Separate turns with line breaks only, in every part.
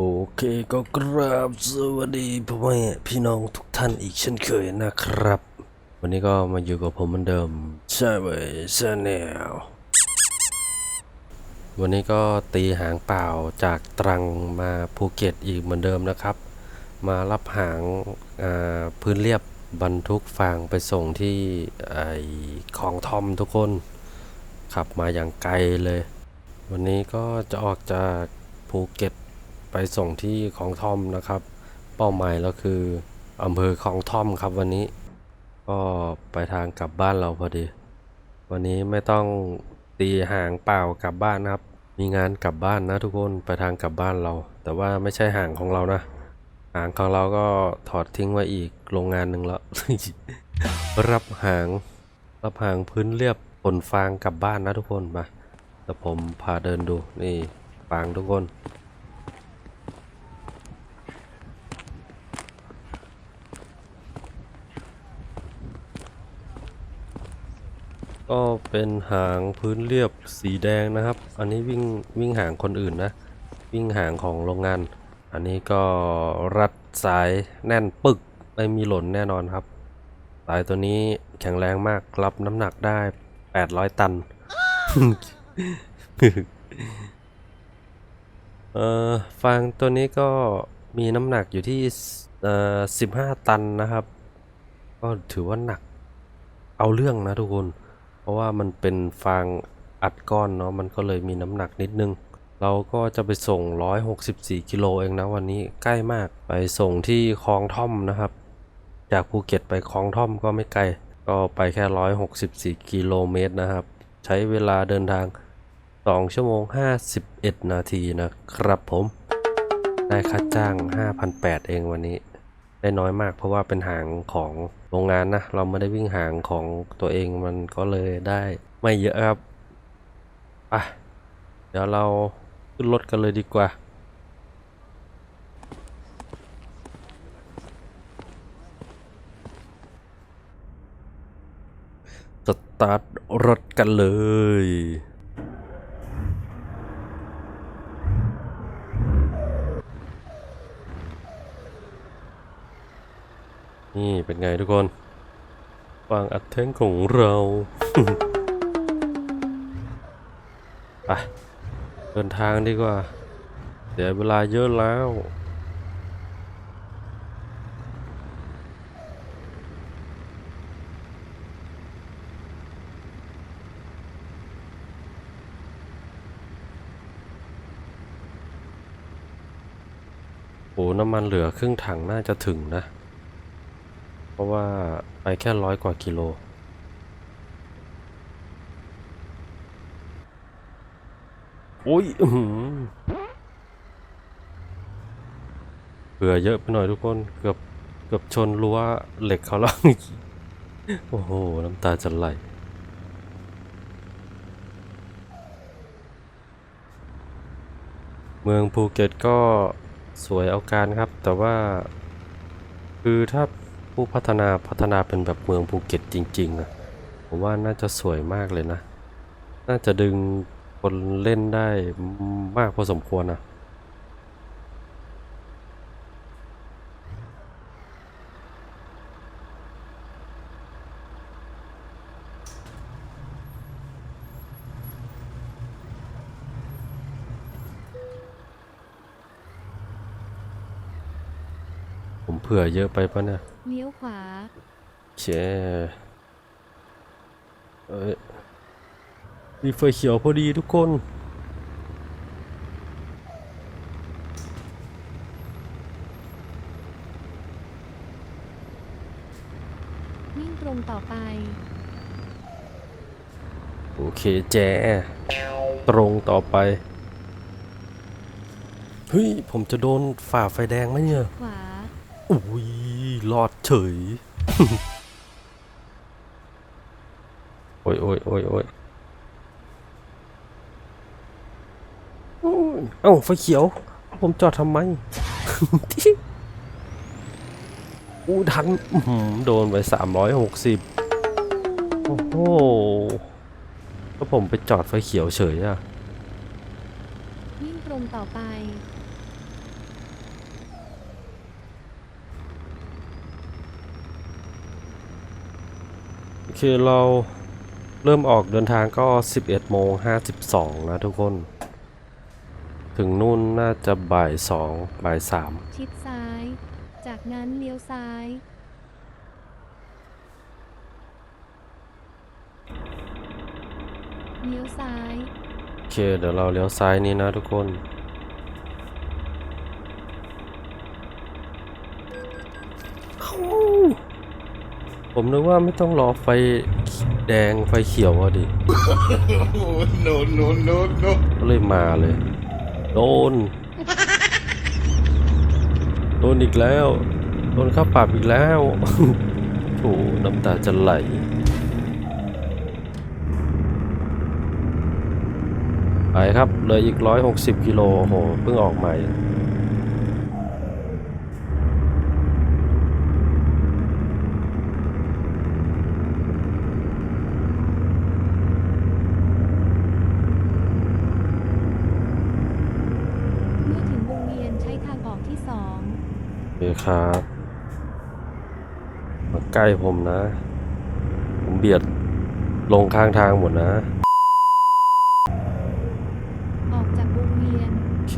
โอเคก็กราบสวัสดีพ่อแม่พี่น้องทุกท่านอีกเช่นเคยนะครับ วันนี้ก็มาอยู่กับผมเหมือนเดิมใช่เว้ยชาแนลวันนี้ก็ตีหางเปล่าจากตรังมาภูเก็ตอีกเหมือนเดิมนะครับ มารับหางพื้นเรียบบรรทุกฟางไปส่งที่ไอของทอมทุกคน ขับมาอย่างไกลเลย วันนี้ก็จะออกจากภูเก็ต ไปส่งที่ของทอมนะครับ เป้าหมายแล้วคืออำเภอของทอมครับวันนี้ ก็ไปทางกลับบ้านเราพอดี วันนี้ไม่ต้องตีหางเปล่ากลับบ้านนะครับ มีงานกลับบ้านนะทุกคนไปทางกลับบ้านเรา แต่ว่าไม่ใช่หางของเรานะหางของเราก็ถอดทิ้งไว้อีกโรงงานหนึ่งแล้วรับหางรับหางพื้นเรียบผลฟางกลับบ้านนะทุกคนมาแต่ผมพาเดินดูนี่ฟางทุกคน ก็เป็นหางพื้นเรียบสีแดงนะครับ อันนี้วิ่งวิ่งหางคนอื่นนะ วิ่งหางของโรงงาน อันนี้ก็รัดสายแน่นปึกไม่มีหล่นแน่นอนครับ สายตัวนี้แข็งแรงมากรับน้ำหนักได้ 800 ตัน เอ่อฟางตัวนี้ก็มีน้ำหนักอยู่ที่เอ่อ15 ตันนะครับ ก็ถือว่าหนักเอาเรื่องนะทุกคน ราะว่ามันเป็นฟางอัดก้อนเนาะมันก็เลยมีน้ำหนักนิดนึง เราก็จะไปส่ง 164 กิโลเองนะวันนี้ใกล้มากไปส่งที่คลองท่อมนะครับ จากภูเก็ตไปคลองท่อมก็ไม่ไกล ก็ไปแค่ 164 กิโลเมตรนะครับ ใช้เวลาเดินทาง 2 ชั่วโมง 51 นาทีนะครับผม ได้ค่าจ้าง 5,800 เองวันนี้ ได้น้อยมากเพราะว่าเป็นหางของ โรงงานนะเราไม่ได้วิ่งหางของตัวเองมันก็เลยได้ไม่เยอะครับไปเดี๋ยวเราขึ้นรถกันเลยดีกว่า สตาร์ทรถกันเลย นี่เป็นไงทุกคนวางอัดแท่งของเราไปเดินทางดีกว่า เดี๋ยวเวลาเยอะแล้วโอ้น้ำมันเหลือครึ่งถังน่าจะถึงนะ ราะว่าไปแค่ร้อยกว่ากิโล โอ้ยอื้อหือเผื่อเยอะไปหน่อยทุกคน เกือบเกือบชนรั้วเหล็กเขาแล้ว โอ้โห น้ำตาจะไหลเมืองภูเก็ตก็สวยเอาการครับ แต่ว่า คือถ้า ผู้พัฒนาพัฒนาเป็นแบบเมืองภูเก็ตจริงๆอะผมว่าน่าจะสวยมากเลยนะ น่าจะดึงคนเล่นได้มากพอสมควรนะ ผมเผื่อเยอะไปปะเนี่ย
เลี้ยวขวา
เชเอ้ยมีไฟเขียวพอดีทุกคน
วิ่งตรงต่อไป
โอเคแจตรงต่อไป เฮ้ย ผมจะโดนฝ่าไฟแดงไหมเนี่ย
ขวา
อุ้ยรอดเฉยโอ้ยโอ้ยโอ้ยโอ้ยโอ้ยเอ้าไฟเขียว ผมจอดทำไม อู้ทันอื้อหือโดนไปสามร้อยหกสิบโอ้โหแล้วผมไปจอดไฟเขียวเฉยอะ
วิ่งตรงต่อไป
เคเราเริ่มออกเดินทางก็ 11โมง52 นะทุกคน ถึงนู่นน่าจะบ่าย2บ่าย3
ชิดซ้าย จากนั้นเลี้ยวซ้าย เลี้ยวซ้าย
โอเค เดี๋ยวเราเลี้ยวซ้ายนี่นะทุกคน ผมนึกว่าไม่ต้องรอไฟแดงไฟเขียวอะดิ
Oh, no, no, no, no.
ก็เลยมาเลย โดน โดนอีกแล้ว โดนค่าปรับอีกแล้วโถูน้ำตาจะไหลไปครับเหลืออีก 160 กิโลโอ้โหเพิ่งออกใหม่
เมื่อถึงวงเวียนใช้ทางออกที่สอง
โอ เคครับมาใกล้ผมนะ ผมเบียดลงข้างทางหมดนะ
ออกจากวงเวียน
โอเค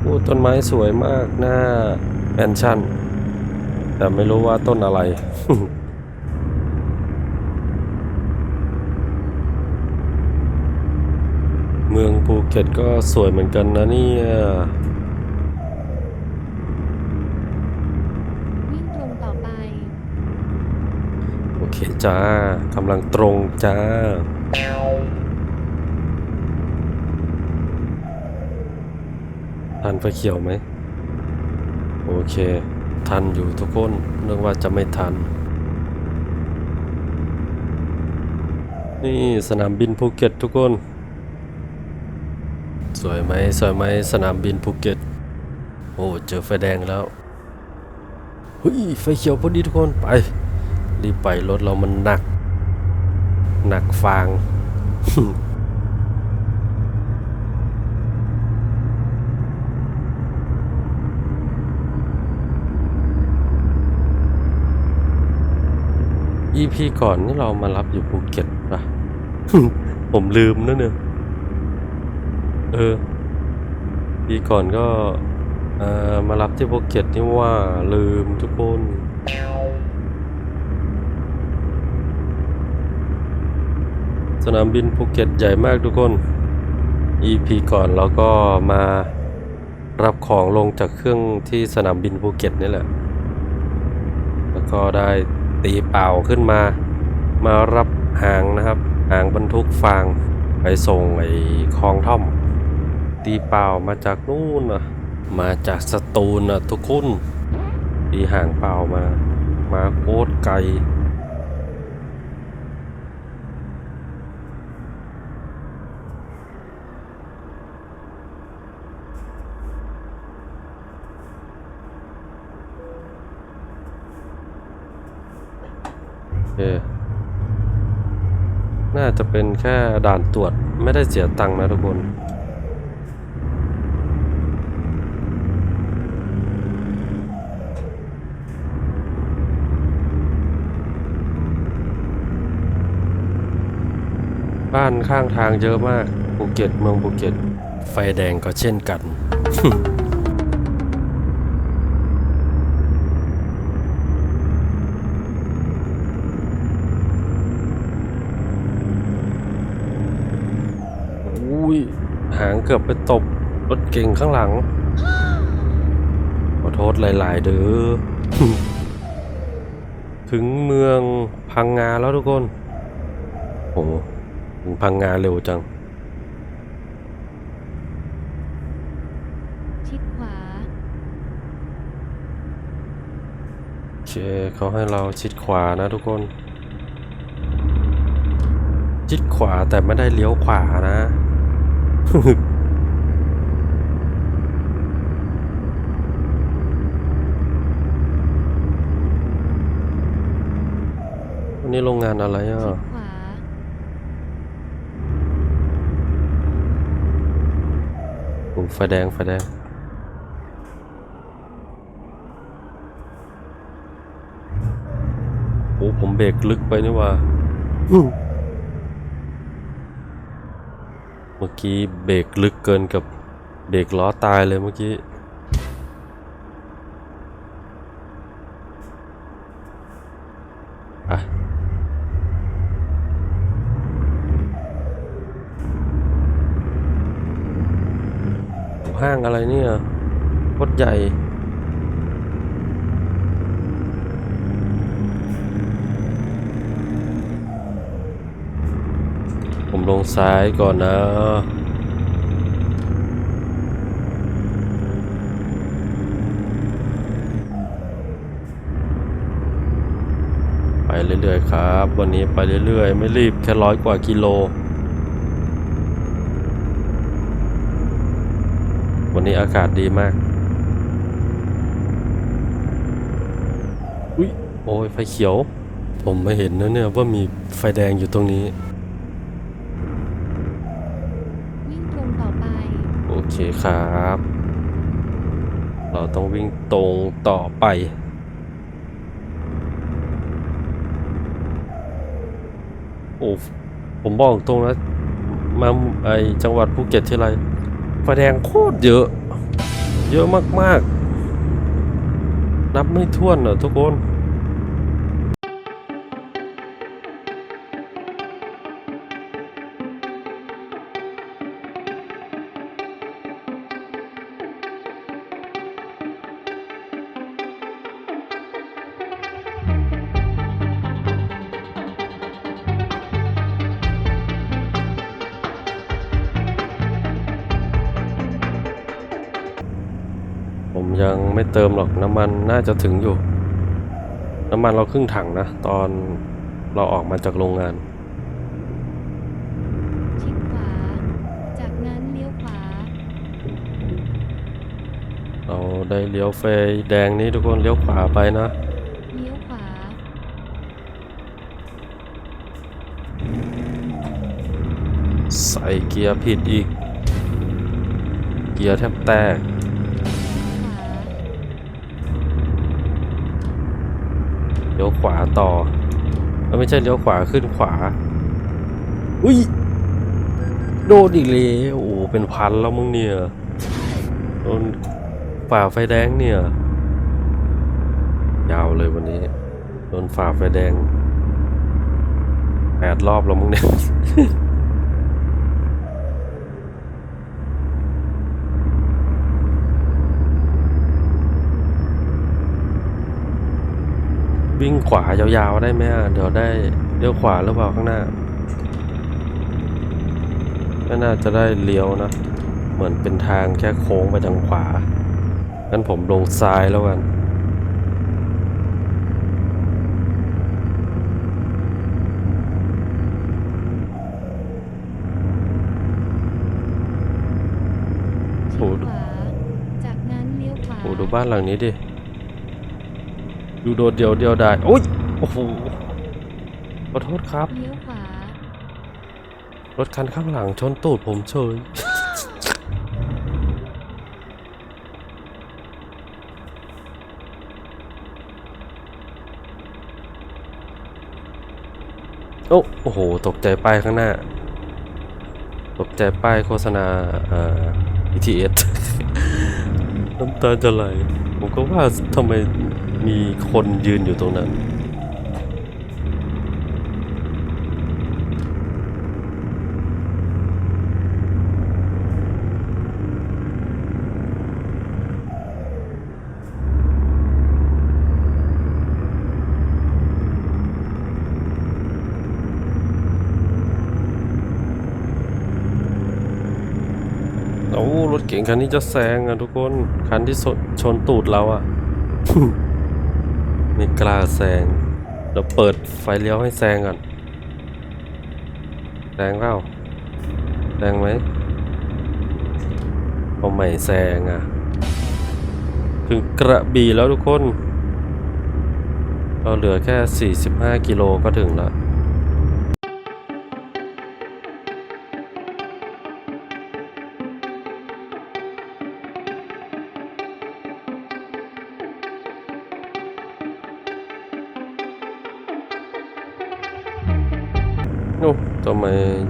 โอ้ต้นไม้สวยมากหน้าแมนชั่น แต่ไม่รู้ว่าต้นอะไร เมืองภูเก็ตก็สวยเหมือนกันนะเนี่ย
วิ่งตรงต่อไป
โอเคจ้ากำลังตรงจ้าทันไฟเขียวไหม โอเค ทันอยู่ทุกคนนึกว่าจะไม่ทัน นี่สนามบินภูเก็ตทุกคน สวยไหมสวยไหมสนามบินภูเก็ต โอ้เจอไฟแดงแล้วเฮ้ยไฟเขียวพอดีทุกคนไป รีบไปรถเรามันหนัก หนักฟาง EP ก่อนนี่เรามารับอยู่ภูเก็ตปะผมลืมนะเนี่ยเออปีก่อนก็เอ่อมารับที่ภูเก็ตนี่ว่าลืมทุกคนสนามบินภูเก็ตใหญ่มากทุกคน EP ก่อนเราก็มารับของลงจากเครื่องที่สนามบินภูเก็ตนี่แหละ แล้วก็ได้ ตีเป่าขึ้นมา มารับหางนะครับหางบรรทุกฟางไปส่งไอ้คลองท่อม ตีเป่ามาจากนู่นนะมาจากสตูลนะทุกคนตีหางเปล่ามา มาโคตรไกล เค น่าจะเป็นแค่ด่านตรวจไม่ได้เสียตังค์นะทุกคนบ้านข้างทางเยอะมากภูเก็ตเมืองภูเก็ต ไฟแดงก็เช่นกัน อุ้ย หางเกือบไปตบรถเก่งข้างหลัง ขอโทษหลาย ๆ เด้อ ถึงเมืองพังงาแล้วทุกคน โอ้ถึงพังงาเร็วจัง
ชิดขวา
โอเคเขาให้เราชิดขวานะทุกคน ชิดขวาแต่ไม่ได้เลี้ยวขวานะ วันนี้โรงงานอะไรอะ
โอ้
ไฟแดง ไฟแดง โอ้ผมเบรกลึกไปนี่ว่า มื่อกี้เบรกลึกเกินกับเบรกล้อตายเลยเมื่อกี้ อะห้างอะไรเนี่ยรถใหญ่ ลงซ้ายก่อนนะ ไปเรื่อยๆครับ วันนี้ไปเรื่อยๆ ไม่รีบแค่ร้อยกว่ากิโล วันนี้อากาศดีมาก อุ้ยโอ้ยไฟเขียว ผมไม่เห็นนะเนี่ยว่ามีไฟแดงอยู่ตรงนี้
วิ่งตรงต่อไป
โอ เคครับ เราต้องวิ่งตรงต่อไป โอ้ผมบอกตรงนะมาไอจังหวัดภูเก็ตที่ไรไฟแดงโคตรเยอะ เยอะมาก ๆ นับไม่ถ้วนอะทุกคน ติมหรอกน้ำมันน่าจะถึงอยู่ น้ำมันเราครึ่งถังนะ ตอนเราออกมาจากโรงงาน
ชิดขวา จากนั้นเลี้ยวขวา
เราได้เลี้ยวไฟแดงนี้ทุกคนเลี้ยวขวาไปนะ
เลี้ยวขวา
ใส่เกียร์ผิดอีก เกียร์แทบแตก ลี้ยวขวาต่อเอ้ยไม่ใช่เลี้ยวขวาขึ้นขวา อุ้ย โดนอีกแล้วโอ้โหเป็นพันแล้วมึงเนี่ยโดนฝ่าไฟแดงเนี่ย ยาวเลยวันนี้ โดนฝ่าไฟแดงแปดรอบแล้วมึงเนี่ย วิ่งขวายาวๆได้ไหมอะเดี๋ยวได้เลี้ยวขวาหรือเปล่าข้างหน้าไม่น่าจะได้เลี้ยวนะ เหมือนเป็นทางแค่โค้งไปทางขวา งั้นผมลงซ้ายแล้วกัน
ชิด
โอ้
ขวาจากนั้นเลี้ยวขวา
โอ้ดูบ้านหลังนี้ดิ ดูโดดเดียวเดียวได้โอ้ยโอ้โหขอโทษครับ
เลี้ยวขวา
รถคันข้างหลังชนตูดผมเฉย โอ้โอ้โห ตกใจป้ายข้างหน้า ตกใจป้ายโฆษณาเอ่อ BTS น้ำตาจะไหล ผมก็ว่าทำไม มีคนยืนอยู่ตรงนั้น โอ้ รถเก่งคันนี้จะแซงอะทุกคน คันที่ชนชนตูดเราอะ ไม่กล้าแซงเราเปิดไฟเลี้ยวให้แซงก่อนแซงเปล่าแซงไหมเอาใหม่แซงอะ ถึงกระบี่แล้วทุกคน เราเหลือแค่ 45 กิโลก็ถึงแล้ว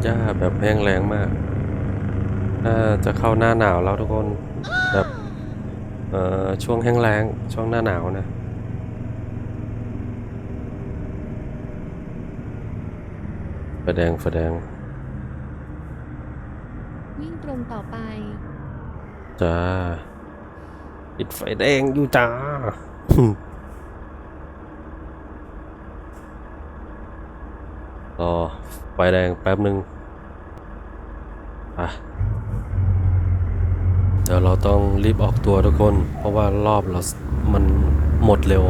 หญ้าแบบแห้งแล้งมากน่าจะเข้าหน้าหนาวแล้วทุกคนแบบเอ่อช่วงแห้งแล้งช่วงหน้าหนาวนะไฟแดงไฟแดง
วิ่งตรงต่อไป
จ้าติดไฟแดงอยู่จ้า รอไฟแดงแป๊บหนึ่งอะเดี๋ยวเราต้องรีบออกตัวทุกคน เพราะว่ารอบเรา มันหมดเร็ว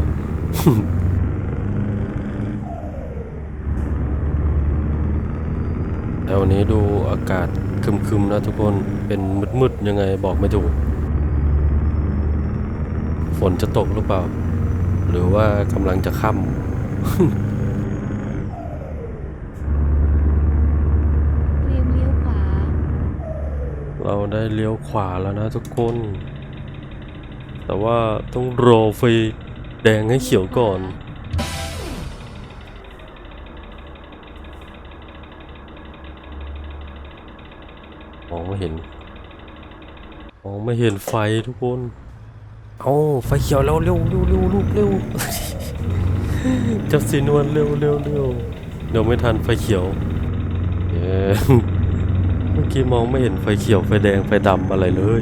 แต่วันนี้ดูอากาศคึมๆนะทุกคน เป็นมืดๆยังไงบอกไม่ถูก ฝนจะตกหรือเปล่า หรือว่ากำลังจะค่ำ
เตรียมเลี้ยวขวา
เราได้เลี้ยวขวาแล้วนะทุกคน แต่ว่าต้องรอไฟแดงให้เขียวก่อนมองไม่เห็นมองไม่เห็นไฟทุกคน เอาไฟเขียวแล้วเร็วเร็วเร็วลูกเร็วจับสีนวลเร็วเร็วเร็วเดี๋ยวไม่ทันไฟเขียวเย้ เมื่อกี้มองไม่เห็นไฟเขียวไฟแดงไฟดำอะไรเลย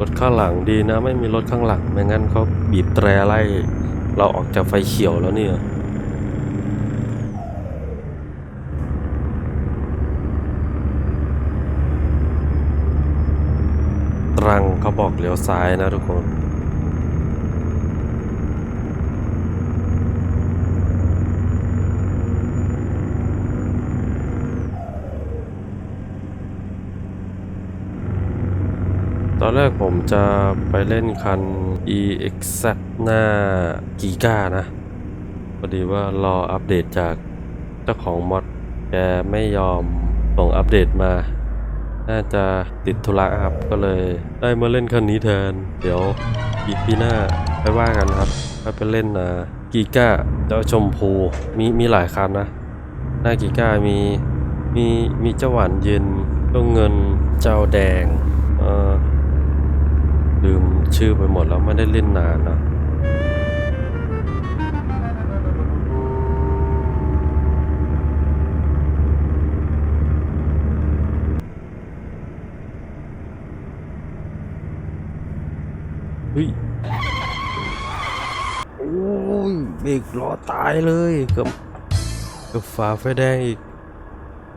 รถข้างหลังดีนะ ไม่มีรถข้างหลังไม่งั้นเขาบีบแตรไล่ เราออกจากไฟเขียวแล้วเนี่ยตรังเขาบอกเลี้ยวซ้ายนะทุกคน อนแรกผมจะไปเล่นคัน EXZ หน้ากีก้านะพอดีว่ารออัปเดตจากเจ้าของมอดแกไม่ยอมส่งอัปเดตมา น่าจะติดธุระครับ ก็เลยได้มาเล่นคันนี้แทน เดี๋ยวอีพีหน้าไปว่ากันครับไปไปเล่นนะกีก้าเจ้าชมพูมีมีหลายคันนะ หน้ากีก้ามีมีมีเจ้าหวานเย็นเจ้าเงินเจ้าแดง เอ่อ ลืมชื่อไปหมดแล้วไม่ได้เล่นนานนะเฮ้ยโอ้ยเบรกล้อตายเลยเกับเกับฝ่าไฟแดงอีก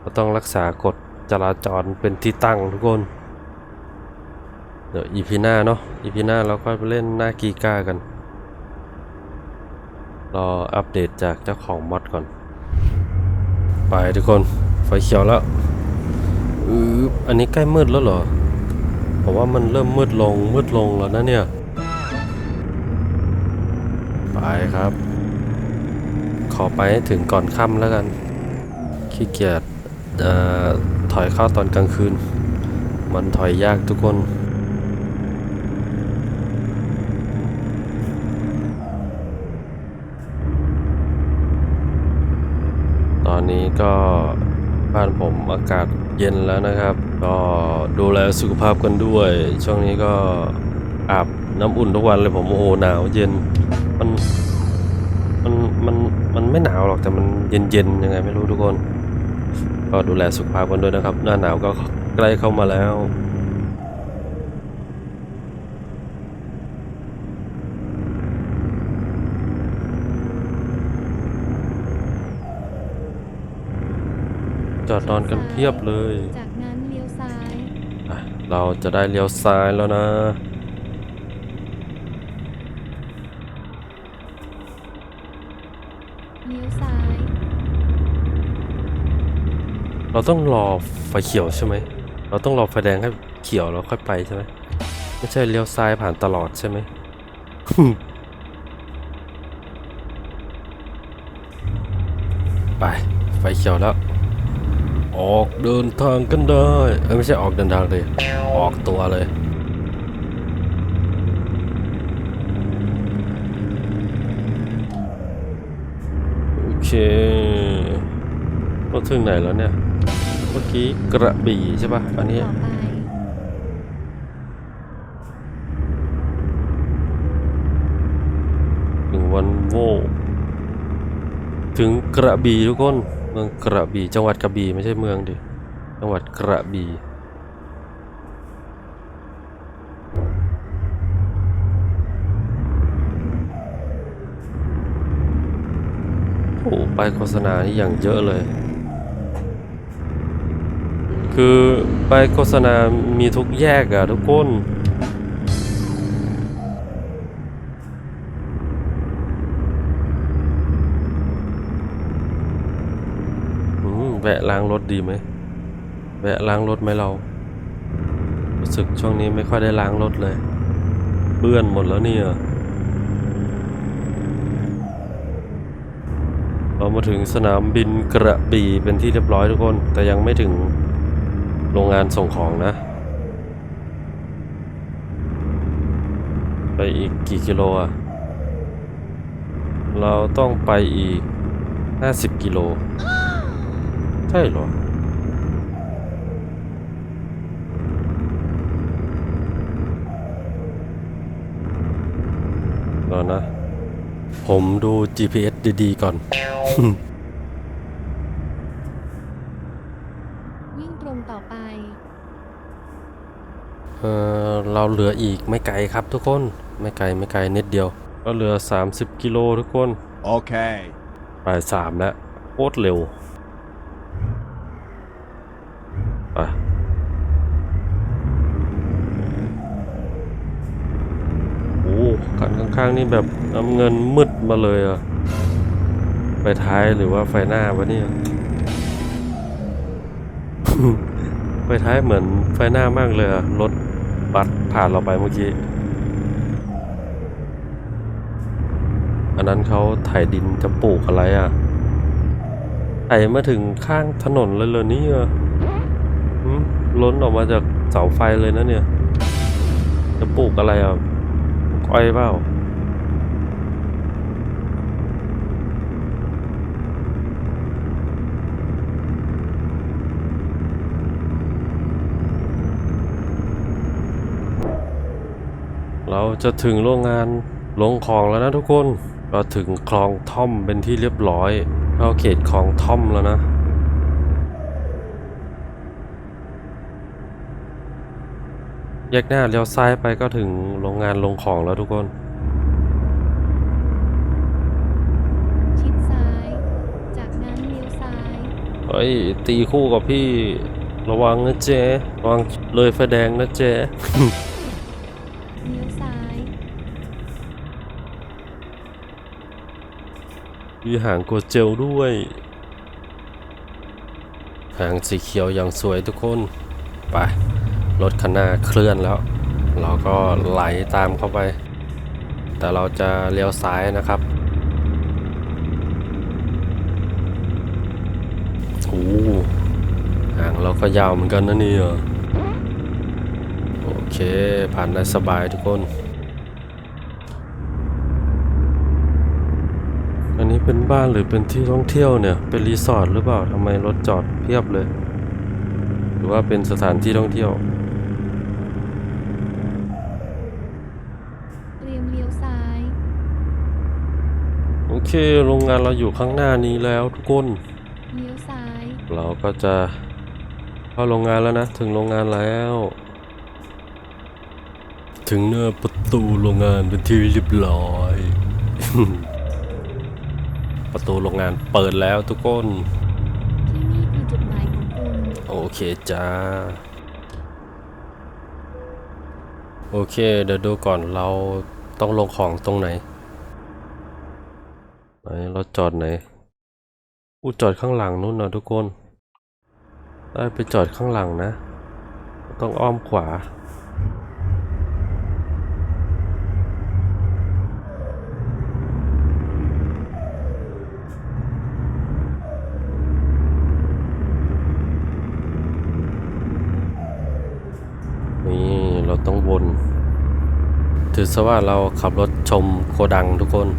ก็ต้องรักษากฎจราจรเป็นที่ตั้งทุกคน เดี๋ยวอีพีหน้าเนาะอีพีหน้าเราก็ไปเล่นหน้ากีก้ากัน รออัปเดตจากเจ้าของมอดก่อน ไปทุกคน ไฟเขียวแล้วอืออันนี้ใกล้มืดแล้วเหรอผมว่ามันเริ่มมืดลงมืดลงแล้วนะเนี่ย ไปครับ ขอไปให้ถึงก่อนค่ำแล้วกัน ขี้เกียจถอยเข้าตอนกลางคืน มันถอยยากทุกคน ตอนนี้ก็บ้านผมอากาศ เย็นแล้วนะครับ ก็ดูแลสุขภาพกันด้วย ช่วงนี้ก็อาบน้ำอุ่นทุกวันเลยผมโอ้โหหนาวเย็นมันมันมันมันไม่หนาวหรอกแต่มันเย็นเย็นๆยังไงไม่รู้ทุกคน ก็ดูแลสุขภาพกันด้วยนะครับ หน้าหนาวก็ใกล้เข้ามาแล้ว จอดนอนกันเพียบเลย
จากนั้นเลี้ยวซ้าย
อะเราจะได้เลี้ยวซ้ายแล้วนะ
เลี้ยวซ้าย
เราต้องรอไฟเขียวใช่ไหม เราต้องรอไฟแดงให้เขียวแล้วค่อยไปใช่ไหม ไม่ใช่เลี้ยวซ้ายผ่านตลอดใช่ไหมไป ไฟเขียวแล้ว ออกเดินทางกันได้เอ้ยไม่ใช่ออกเดินทางเลยออกตัวเลยจเคเราถึงไหนแล้วเนี่ย เมื่อกี้กระบี่ใช่ปะอันนี้ถึงวันโวถึงกระบี่ทุกคน มืองกระบี่จังหวัดกระบี่ไม่ใช่เมืองดิ จังหวัดกระบี่โอ้ไปายโฆษณานี่อย่างเยอะเลย คือไปายโฆษณามีทุกแยกอะทุกคนางรถดีไหมแวะล้างรถไหมเรา รู้สึกช่วงนี้ไม่ค่อยได้ล้างรถเลยเปื้อนหมดแล้วเนี่ยเรามาถึงสนามบินกระบี่เป็นที่เรียบร้อยทุกคน แต่ยังไม่ถึงโรงงานส่งของนะ ไปอีกกี่กิโลอะเราต้องไปอีก 50 กิโล ใช่เหรอรอนะ ผมดู GPS ดีๆ ก่อน
วิ่งตรงต่อไป
เออเราเหลืออีกไม่ไกลครับทุกคน ไม่ไกลไม่ไกลนิดเดียว ก็เหลือ 30 กิโลทุกคน
Okay.
บ่ายสามแล้วโคตรเร็ว ไปโอ้คันข้างๆนี่แบบน้ำเงินมืดมาเลยอะไฟท้ายหรือว่าไฟหน้าวะเนี่ยไฟท้ายเหมือนไฟหน้ามากเลยอะรถบัสผ่านเราไปเมื่อกี้ อันนั้นเขาไถดินจะปลูกอะไรอะไถมาถึงข้างถนนเลยเลยนี่ยหืม ล้นออกมาจากเสาไฟเลยนะเนี่ย จะปลูกอะไรอะกอ้อยเปล่าเราจะถึงโรงงานลงคลองแล้วนะทุกคนก็ถึงคลองท่อมเป็นที่เรียบร้อยเข้าเขตคลองท่อมแล้วนะ แยกหน้าเลี้ยวซ้ายไปก็ถึงโรงงานลงของแล้วทุกคน
ชิดซ้าย จากนั้นเลี้ยวซ้าย
เฮ้ย ตีคู่กับพี่ระวังนะเจ๊ระวังเลยไฟแดงนะเจ๊
เลี้ยวซ้าย
มีหางโกเจลด้วย หางสีเขียวอย่างสวยทุกคน ไป รถคันหน้าเคลื่อนแล้ว เราก็ไหลตามเข้าไป แต่เราจะเลี้ยวซ้ายนะครับโอ้ห่างเราก็ยาวเหมือนกันนะนี่ยโอเค ผ่านได้สบายทุกคน อันนี้เป็นบ้านหรือเป็นที่ท่องเที่ยวเนี่ย เป็นรีสอร์ทหรือเปล่าทำไมรถจอดเพียบเลย หรือว่าเป็นสถานที่ท่องเที่ยว
เตรียมเลี้ยวซ้าย
โอ เคโรงงานเราอยู่ข้างหน้านี้แล้วทุกคน
เลี้ยวซ้าย
เราก็จะเข้าโรงงานแล้วนะ ถึงโรงงานแล้ว ถึงหน้าประตูโรงงานเป็นที่เรียบร้อย ประตูโรงงานเปิดแล้วทุกคน
ที่นี่คือจุดหมายของคุณ
โอเคจ้า โอเคเดี๋ยวดูก่อนเราต้องลงของตรงไหน เราจอดไหนอู้จอดข้างหลังนู้นนะทุกคนได้ไปจอดข้างหลังนะ ต้องอ้อมขวา นี่เราต้องวน ถือซะว่าเราขับรถชมโกดังทุกคน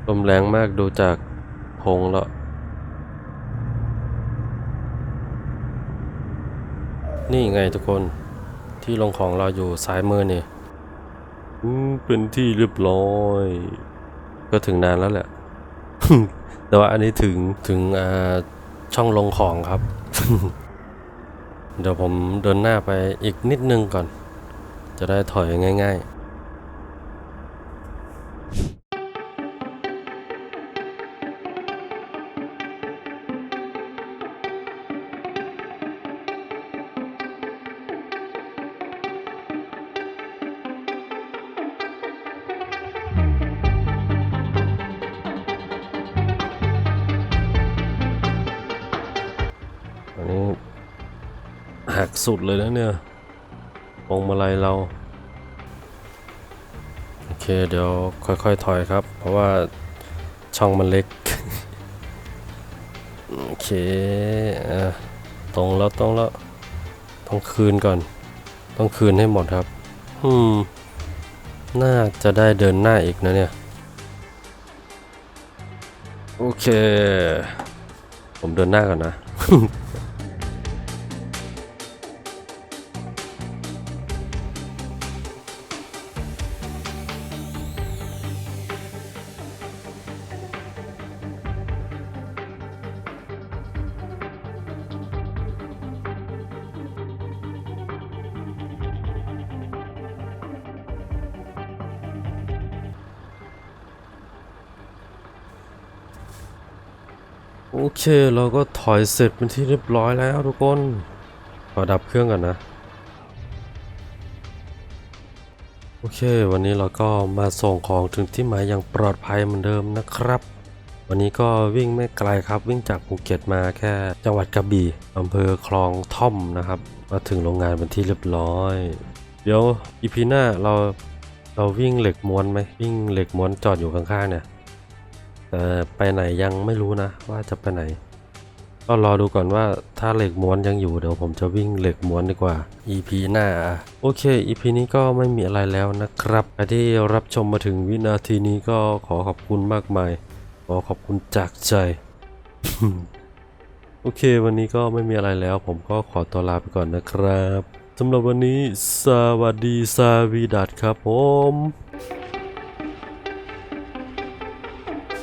ล มแรงมากดูจากพงแล้ว นี่ไงทุกคนที่ลงของเราอยู่ซ้ายมือนี่อืมเป็นที่เรียบร้อย ก็ถึงนานแล้วแหละ แต่ว่าอันนี้ถึงถึงอ่าช่องลงของครับ เดี๋ยวผมเดินหน้าไปอีกนิดนึงก่อน จะได้ถอยง่าย ๆ สุดเลยนะเนี่ยพวงมาลัยเรา โอเคเดี๋ยวค่อยๆถอยครับ เพราะว่าช่องมันเล็ก โอเคอะตรงแล้วตรงแล้วต้องคืนก่อน ต้องคืนให้หมดครับ อืม น่าจะได้เดินหน้าอีกนะเนี่ย โอเค ผมเดินหน้าก่อนนะ เคเราก็ถอยเสร็จเป็นที่เรียบร้อยแล้วทุกคนขอดับเครื่องก่อนนะ โอเค วันนี้เราก็มาส่งของถึงที่หมายอย่างปลอดภัยเหมือนเดิมนะครับ วันนี้ก็วิ่งไม่ไกลครับ วิ่งจากภูเก็ตมาแค่จังหวัดกระบี่อำเภอคลองท่อมนะครับ มาถึงโรงงานเป็นที่เรียบร้อย เดี๋ยวอีพีหน้าเราเราวิ่งเหล็กม้วนไหมวิ่งเหล็กม้วนจอดอยู่ข้างๆเนี่ย แต่ไปไหนยังไม่รู้นะ ว่าจะไปไหน ก็รอดูก่อนว่าถ้าเหล็กม้วนยังอยู่เดี๋ยวผมจะวิ่งเหล็กม้วนดีกว่า EP หน้า โอเค EP นี้ก็ไม่มีอะไรแล้วนะครับใครที่รับชมมาถึงวินาทีนี้ก็ขอขอบคุณมากมาย ขอขอบคุณจากใจ โอเค วันนี้ก็ไม่มีอะไรแล้ว ผมก็ขอตัวลาไปก่อนนะครับสำหรับวันนี้สวัสดีสวีดัตครับผม